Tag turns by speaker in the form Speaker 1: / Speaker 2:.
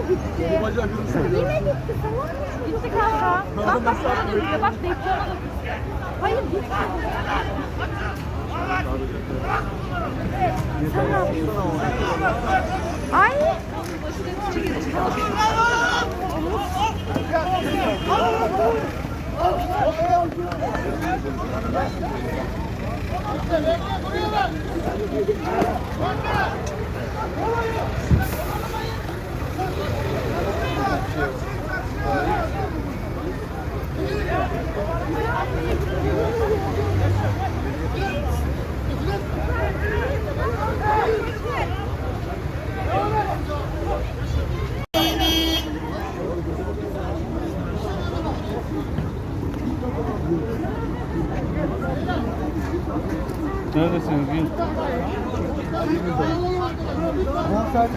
Speaker 1: mi tamam? Gitti kanka. Bak bak sana. Bak bekliyorum. Hayır ne yapıyorsun? Ay.
Speaker 2: Neredesiniz? İyi.
Speaker 3: Muhtar